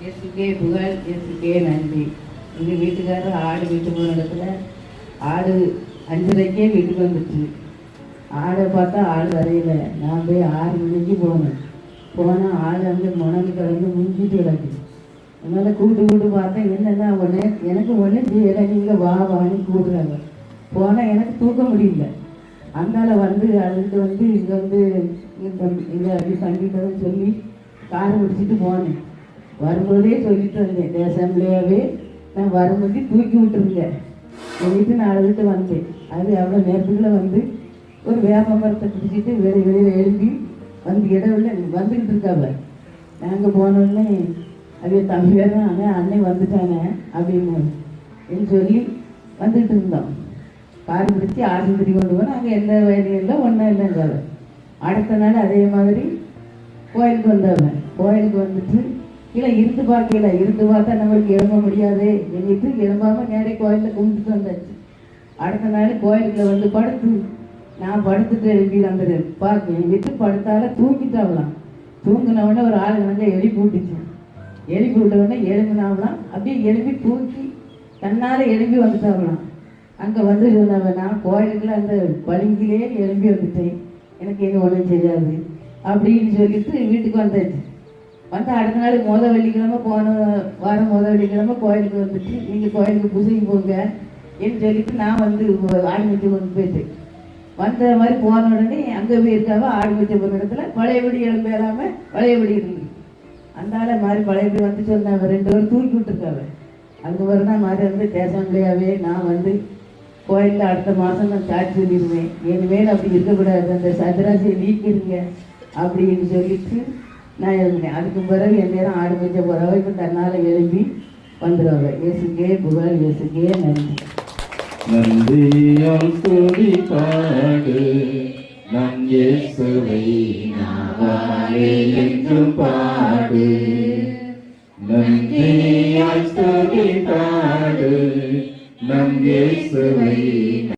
இயேசுக்கே புகழ் இயேசுக்கே நன்றி. எங்கள் வீட்டுக்காரர் ஆடு வீட்டு போன இடத்துல ஆடு அஞ்சரைக்கே வீட்டுக்கு வந்துச்சு. ஆடை பார்த்தா ஆள் வரையில. நான் போய் ஆறு மணிக்கு போனேன். போனால் ஆள் வந்து முனங்கி கிடந்து முங்கிட்டு கிடக்கு. அதனால் கூட்டு கூட்டு பார்த்தேன் என்னன்னா உடனே? எனக்கு ஒன்று செய்யலை நீங்கள் வா வான்னு கூட்டுறாங்க போனால் எனக்கு தூக்க முடியல. அங்கால வந்து அழுது வந்து இங்கே வந்து இங்கே அப்படி தங்கிட்டதுன்னு சொல்லி காரை பிடிச்சிட்டு போனேன். வரும்போதே சொல்லிட்டு வந்தேன் தேசம்லையாவே நான் வரும்போதே தூக்கி விட்டுருந்தேன் சொல்லிட்டு நான் அழுதுட்டு வந்தேன். அது அவ்வளோ நேரத்துக்குள்ள வந்து ஒரு வேப்ப மரத்தை பிடிச்சிட்டு வெளியே வெளியில் எழும்பி வந்து இடவுல வந்துக்கிட்டு இருக்காவ நாங்கள் போனோடனே அப்படியே தம்பியாக தான் அண்ணன் அண்ணன் வந்துட்டானே அப்படின்னு என்று சொல்லி வந்துக்கிட்டு இருந்தோம். கார் பிடிச்சி ஆஸ்பத்திரி கொண்டு போனால் அங்கே எந்த வயலும் இல்லை ஒன்றும் இல்லைங்காவ அடுத்த நாள் அதே மாதிரி கோயிலுக்கு வந்தவன் கோயிலுக்கு வந்துட்டு இல்லை இருந்து பார்க்கல. இருந்து பார்த்தா நம்மளுக்கு எழும்ப முடியாது. எண்ணிட்டு எழும்பாம நேரே கோயிலில் கும்பிட்டுட்டு வந்தாச்சு. அடுத்த நாள் கோயிலுக்கு வந்து படுத்து நான் படுத்துட்டு எழுப்பி வந்துடுறேன் பார்க்க எங்கிட்டு படுத்தால தூங்கிட்டாவலாம் தூங்கினவொடனே ஒரு ஆள் வந்து எலி விட்டுச்சு எலி விட்டவொடனே எழும்பினாவலாம் அப்படியே எழுப்பி தூக்கி தன்னால் எழுப்பி வந்துட்டாவலாம் அங்கே வந்து நான் கோயிலுக்குள்ள அந்த பளிங்கிலே எழும்பி வந்துட்டேன். எனக்கு எங்கே ஒன்றும் செய்யாது அப்படின்னு சொல்லிட்டு வீட்டுக்கு வந்தாச்சு. வந்து அடுத்த நாள் மோத வெள்ளிக்கிழமை போன வாரம் மோத வெள்ளிக்கிழமை கோயிலுக்கு வந்துட்டு நீங்கள் கோயிலுக்கு பூசைக்கு போங்க என்று சொல்லிட்டு நான் வந்து ஆடு வச்சு கொண்டு போயிட்டேன் வந்த மாதிரி போன உடனே அங்கே போய் இருக்காவ ஆடு இடத்துல பழையபடி எழும்பு இல்லாமல் பழையபடி இருந்து அந்த மாதிரி பழையபடி வந்து சொன்னாங்க ரெண்டு பேரும் தூக்கி விட்டுருக்காவ. அங்கே பிறகு மாதிரி வந்து தேசம்லையாவே நான் வந்து கோயிலில் அடுத்த மாதம் நான் சாட்சி சொல்லிடுவேன் இனிமேல் அப்படி இருக்கக்கூடாது. அந்த சதுராசியை நீக்கிடுங்க அப்படின்னு சொல்லிட்டு நான் எழுதினேன். அதுக்கு பிறகு என் நேரம் ஆடு வச்ச பிறகு இப்போ தன்னால் எழுப்பி வந்துடுவாங்க இயேசுக்கே புகழ் இயேசுக்கே நன்றி. நந்தியால் துதி பாடு நம் இயேசுவை என்றும் பாடு. நந்தியால் துதி பாடு நம் இயேசுவை